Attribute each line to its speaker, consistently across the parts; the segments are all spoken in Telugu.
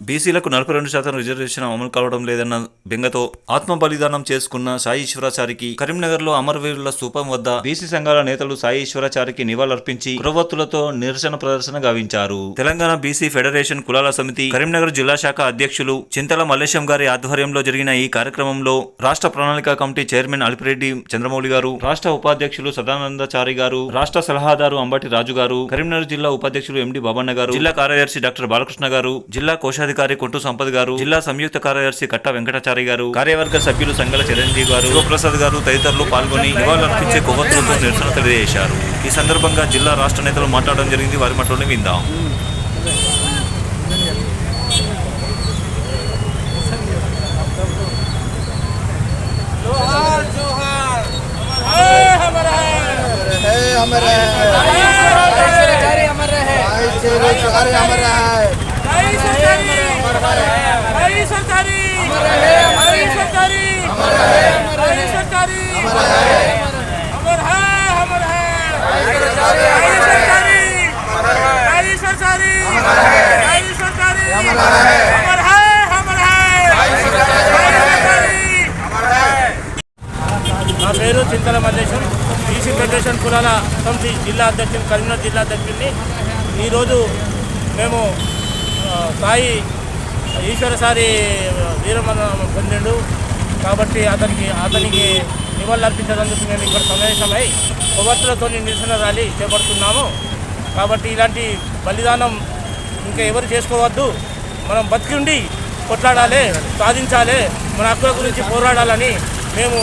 Speaker 1: బీసీలకు నలభై రెండు శాతం రిజర్వేషన్ అమలు కావడం లేదన్న బెంగతో ఆత్మ బలిదానం చేసుకున్న సాయి ఈశ్వరాచారికి కరీంనగర్లో అమరవీరుల స్థూపం వద్ద బీసీ సంఘాల నేతలు సాయి ఈశ్వరాచారికి నివాళులర్పించి పురవత్తులతో నిరసన ప్రదర్శన గావించారు. తెలంగాణ బీసీ ఫెడరేషన్ కులాల సమితి కరీంనగర్ జిల్లా శాఖ అధ్యక్షులు చింతల మల్లేశం గారి ఆధ్వర్యంలో జరిగిన ఈ కార్యక్రమంలో రాష్ట్ర ప్రణాళిక కమిటీ చైర్మన్ అలిపిరెడ్డి చంద్రమౌళి గారు రాష్ట్ర ఉపాధ్యక్షులు సదానందచారి గారు రాష్ట్ర సలహాదారు అంబటి రాజు గారు కరీంనగర్ జిల్లా ఉపాధ్యక్షులు ఎండి బాబన్న గారు జిల్లా కార్యదర్శి డాక్టర్ బాలకృష్ణ గారు జిల్లా కోశాధికారి కొంటు సంపత్ గారు జిల్లా సంయుక్త కార్యదర్శి కట్ట వెంకటాచారి గారు కార్యవర్గ సభ్యులు సంగల చిరంజీవి గారు శివప్రసాద్ గారు తదితరులు పాల్గొని నివాళులర్పించే కొవ్వొత్తులతో నిరసన తెలియజేశారు ఈ సందర్భంగా జిల్లా రాష్ట్ర నేతలు మాట్లాడడం జరిగింది వారి మాటలోనే విందాం
Speaker 2: है अमर है भाई चेरे सारे अमर है
Speaker 3: भाई सरकारी भाई सरकारी भाई सरकारी भाई सरकारी अमर है अमर है भाई सरकारी भाई सरकारी भाई सरकारी अमर है अमर है भाई सरकारी నా పేరు చింతల మల్లేశం బీసీ ఫెడరేషన్ కులాల కమిటీ జిల్లా అధ్యక్షుడు కరీంనగర్ జిల్లా అధ్యక్షుడిని ఈరోజు మేము ఆ, సాయి ఈశ్వరసారి వీరమరణం పొందిండు. కాబట్టి అతనికి అతనికి నివాళులర్పించడానికి మేము ఇక్కడ సమావేశమై కొవ్వొత్తులతో నిరసన ర్యాలీ చేపడుతున్నాము. కాబట్టి ఇలాంటి బలిదానం ఇంకా ఎవరు చేసుకోవద్దు. మనం బతికిండి కొట్లాడాలి సాధించాలి మన హక్కుల గురించి పోరాడాలని మేము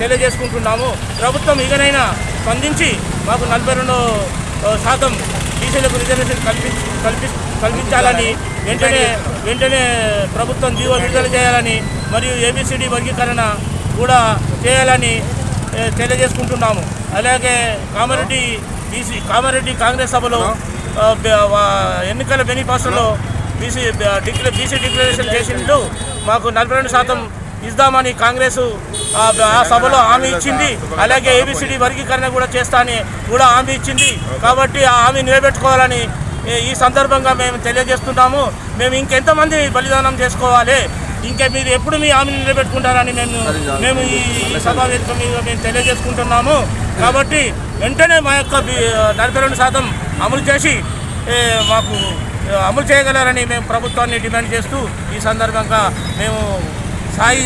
Speaker 3: తెలియజేసుకుంటున్నాము. ప్రభుత్వం ఇకనైనా స్పందించి మాకు నలభై రెండు శాతం బీసీలకు రిజర్వేషన్ కల్పి కల్పి కల్పించాలని వెంటనే వెంటనే ప్రభుత్వం జీవో విడుదల చేయాలని మరియు ఏబిసిడి వర్గీకరణ కూడా చేయాలని తెలియజేసుకుంటున్నాము. అలాగే కామారెడ్డి బీసీ కామారెడ్డి కాంగ్రెస్ సభలో ఎన్నికల బెనిఫాస్టర్లో బీసీ డిక్లే బీసీ డిక్లరేషన్ చేసినట్టు మాకు నలభై రెండు శాతం ఇద్దామని కాంగ్రెస్ ఆ సభలో హామీ ఇచ్చింది. అలాగే ఏబిసిడి వర్గీకరణ కూడా చేస్తా అని కూడా హామీ ఇచ్చింది. కాబట్టి ఆ హామీ నిలబెట్టుకోవాలని ఈ- సందర్భంగా మేము తెలియజేస్తున్నాము. మేము ఇంకెంతమంది బలిదానం చేసుకోవాలి? ఇంకా మీరు ఎప్పుడు మీ హామీని నిలబెట్టుకుంటారని మేము మేము ఈ ఈ సభా వేదిక మీద మేము తెలియజేసుకుంటున్నాము. కాబట్టి వెంటనే మా యొక్క నలభై రెండు శాతం అమలు చేసి మాకు అమలు చేయగలరని మేము ప్రభుత్వాన్ని డిమాండ్ చేస్తూ ఈ సందర్భంగా మేము సాయి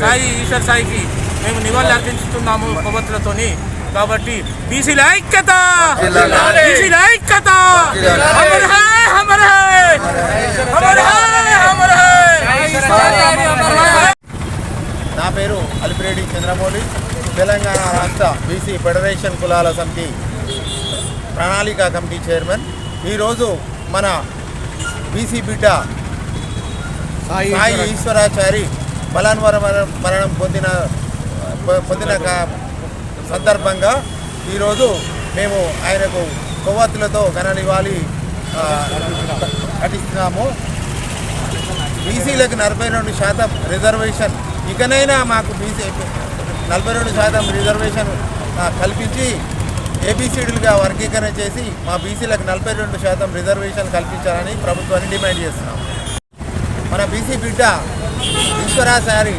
Speaker 3: సాయి ఈశ్వర్ సాయికి మేము నివాళులు అర్పించుతున్నాము కొవ్వొత్తులతోని కాబట్టి బీసీల ఐక్యత! బీసీల ఐక్యత! అమర్ హై అమర్ హై! అమర్ హై అమర్ హై!
Speaker 2: నా పేరు అలిపిరెడ్డి చంద్రమౌళి. తెలంగాణ రాష్ట్ర బీసీ ఫెడరేషన్ కులాల సమితి ప్రణాళిక కమిటీ చైర్మన్. ఈరోజు మన బీసీ బిడ్డ సాయి ఈశ్వరాచారి బలాన్వర మరణం పొందిన పొ- పొందిన సందర్భంగా ఈరోజు మేము ఆయనకు కొవ్వొత్తులతో గణనివ్వాలి నటిస్తున్నాము బీసీలకు నలభై రెండు శాతం రిజర్వేషన్. ఇకనైనా మాకు బీసీ నలభై రెండు శాతం రిజర్వేషన్ కల్పించి ఏబీసీడీలుగా వర్గీకరణ చేసి మా బీసీలకు నలభై రెండు శాతం రిజర్వేషన్ కల్పించాలని ప్రభుత్వాన్ని డిమాండ్ చేస్తున్నాం మన బీసీ బిడ్డ ఈశ్వరాచారి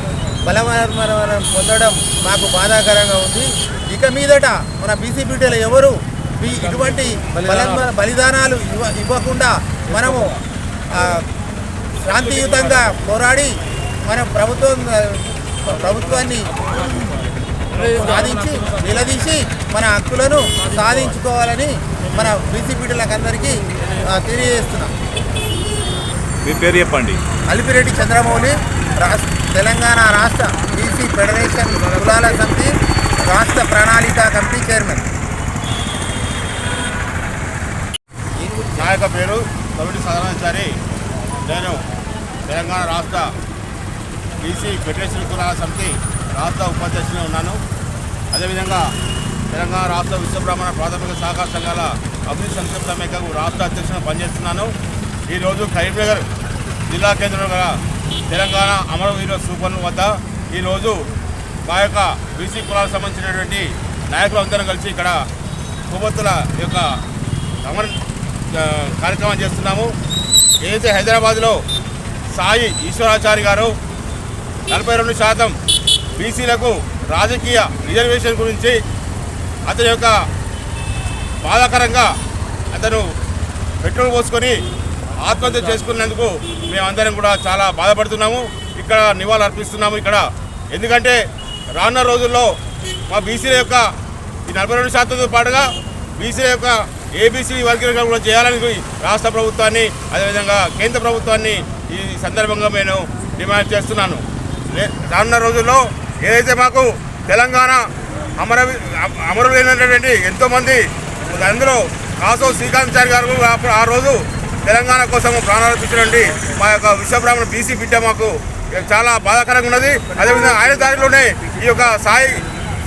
Speaker 2: బలమరణం పొందడం మాకు బాధాకరంగా ఉంది. ఇక మీదట మన బీసీ బిడ్డలు ఎవరు? ఇటువంటి బలిదానాలు ఇవ్వ ఇవ్వకుండా మనము శాంతియుతంగా పోరాడి మన ప్రభుత్వం ప్రభుత్వాన్ని సాధించి నిలదీసి మన హక్కులను సాధించుకోవాలని మన బీసీ బిడ్డలకు అందరికీ తెలియజేస్తున్నాం.
Speaker 1: మీ పేరు చెప్పండి.
Speaker 2: అలిపిరెడ్డి చంద్రమౌళి రాష్ట్ర తెలంగాణ రాష్ట్ర బీసీ ఫెడరేషన్ కులాల సమితి రాష్ట్ర ప్రణాళిక కమిటీ చైర్మన్.
Speaker 4: నా యొక్క పేరు కమిటీ సదానంచారి నేను తెలంగాణ రాష్ట్ర బీసీ ఫెడరేషన్ కులాల సమితి రాష్ట్ర ఉపాధ్యక్షుని ఉన్నాను. అదేవిధంగా తెలంగాణ రాష్ట్ర విశ్వబ్రాహ్మణ ప్రాథమిక సహకార సంఘాల అభివృద్ధి సంక్షేమ సమైక్యకు రాష్ట్ర అధ్యక్షుని పనిచేస్తున్నాను. ఈరోజు కరీంనగర్ జిల్లా కేంద్రంలో గల తెలంగాణ అమరవీరుల సూపర్ వద్ద ఈరోజు మా యొక్క బీసీ కులాలకు సంబంధించినటువంటి నాయకులు అందరం కలిసి ఇక్కడ కొవ్వొత్తుల యొక్క అమర కార్యక్రమం చేస్తున్నాము. ఏదైతే హైదరాబాద్లో సాయి ఈశ్వరాచారి గారు నలభై రెండు శాతం బీసీలకు రాజకీయ రిజర్వేషన్ గురించి అతని యొక్క బాధాకరంగా అతను పెట్రోల్ పోసుకొని ఆత్మహత్య చేసుకున్నందుకు మేమందరం కూడా చాలా బాధపడుతున్నాము. ఇక్కడ నివాళులు అర్పిస్తున్నాము ఇక్కడ. ఎందుకంటే రానున్న రోజుల్లో మా బీసీల యొక్క ఈ నలభై రెండు శాతంతో పాటుగా బీసీల యొక్క ఏబీసీ వర్గీకరణ కూడా చేయాలని రాష్ట్ర ప్రభుత్వాన్ని అదేవిధంగా కేంద్ర ప్రభుత్వాన్ని ఈ సందర్భంగా నేను డిమాండ్ చేస్తున్నాను. రానున్న రోజుల్లో ఏదైతే మాకు తెలంగాణ అమర అమరులైనటువంటి ఎంతోమంది అందులో కాసో శ్రీకాంత్ చారి గారు ఆ రోజు తెలంగాణ కోసం ప్రాణార్పించినండి మా యొక్క విశ్వబ్రాహ్మణ బీసీ బిడ్డ మాకు చాలా బాధాకరంగా ఉన్నది. అదేవిధంగా ఆయన దారిలోనే ఈ యొక్క సాయి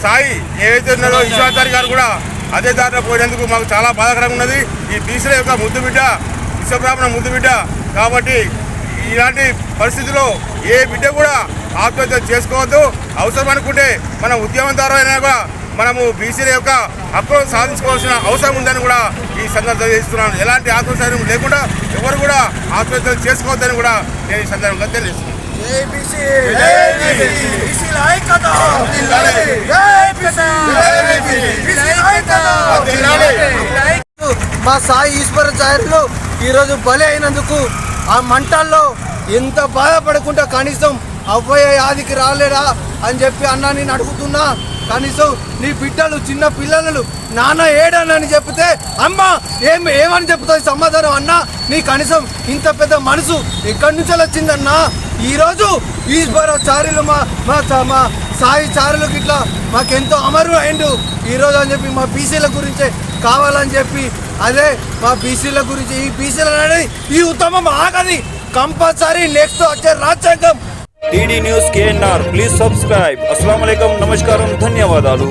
Speaker 4: సాయి ఏవైతే ఉన్నదో విశ్వాచారి గారు కూడా అదే దారిలో పోయినందుకు మాకు చాలా బాధాకరంగా ఉన్నది. ఈ బీసీల యొక్క ముద్దు బిడ్డ విశ్వబ్రాహ్మణ ముద్దు బిడ్డ కాబట్టి ఇలాంటి పరిస్థితిలో ఏ బిడ్డ కూడా ఆత్మహత్య చేసుకోవద్దు. అవసరం అనుకుంటే మన ఉద్యమం ద్వారా అయినా కూడా మనము బీసీల యొక్క హక్కులను సాధించుకోవాల్సిన అవసరం ఉందని కూడా ఈ సందర్భంగా చేస్తున్నాను ఎలాంటి ఆత్మస్థైర్యం లేకుండా ఎవరు కూడా ఆత్మహత్యలు చేసుకోవద్దని కూడా నేను ఈ సందర్భంగా తెలియజేస్తున్నాను.
Speaker 5: మా సాయి ఈశ్వరాచార్యులు ఈరోజు బలి అయినందుకు ఆ మంటల్లో ఎంత బాధపడకుండా కనీసం అవ్వయ్య యాదికి రాలేడా అని చెప్పి అన్నా నేను అడుగుతున్నా. కనీసం నీ బిడ్డలు చిన్న పిల్లలు నాన్న ఏడని చెప్తే అమ్మ ఏం ఏమని చెప్తుంది సమాధానం అన్నా? నీ కనీసం ఇంత పెద్ద మనసు ఎక్కడి నుంచి వచ్చిందన్నా? ఈరోజు ఈశ్వరాచార్యులు చారులు మా మా సాయి చారులకు ఇట్లా మాకెంతో అమరు అయిండు. ఈరోజు అని చెప్పి మా బీసీల గురించే కావాలని చెప్పి అదే మా బీసీల గురించి ఈ బీసీల అనేది ఈ ఉత్తమం ఆగది. కంపల్సరీ నెక్స్ట్ వచ్చే రాజ్యాంగం
Speaker 1: TD news KNR please subscribe అస్సలం నమస్కారం ధన్యవాదాలు